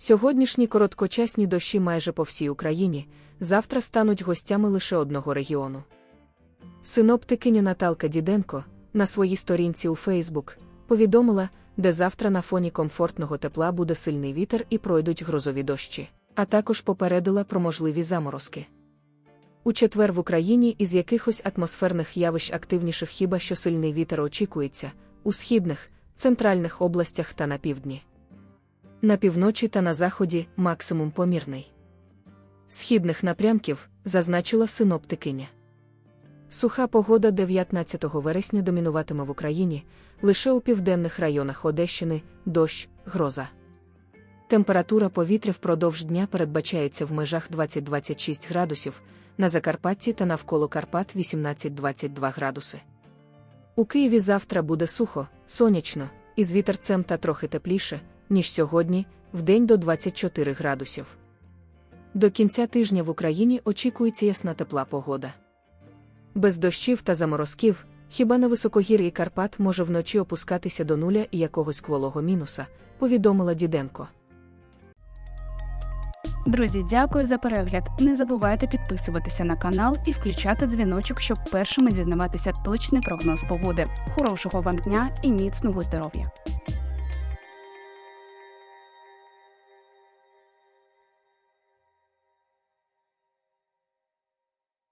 Сьогоднішні короткочасні дощі майже по всій Україні, завтра стануть гостями лише одного регіону. Синоптикиня Наталка Діденко на своїй сторінці у Фейсбук повідомила, де завтра на фоні комфортного тепла буде сильний вітер і пройдуть грозові дощі, а також попередила про можливі заморозки. У четвер в Україні із якихось атмосферних явищ активніших хіба що сильний вітер очікується у східних, центральних областях та на півдні. На півночі та на заході максимум помірний. Східних напрямків зазначила синоптикиня. Суха погода 19 вересня домінуватиме в Україні, лише у південних районах Одещини дощ, гроза. Температура повітря впродовж дня передбачається в межах 20-26 градусів, на Закарпатті та навколо Карпат 18-22 градуси. У Києві завтра буде сухо, сонячно, із вітерцем та трохи тепліше, ніж сьогодні, вдень до 24 градусів. До кінця тижня в Україні очікується ясна тепла погода. Без дощів та заморозків, хіба на високогір'ї Карпат може вночі опускатися до нуля і якогось кволого мінуса, повідомила Діденко. Друзі, дякую за перегляд. Не забувайте підписуватися на канал і включати дзвіночок, щоб першими дізнаватися точний прогноз погоди. Хорошого вам дня і міцного здоров'я!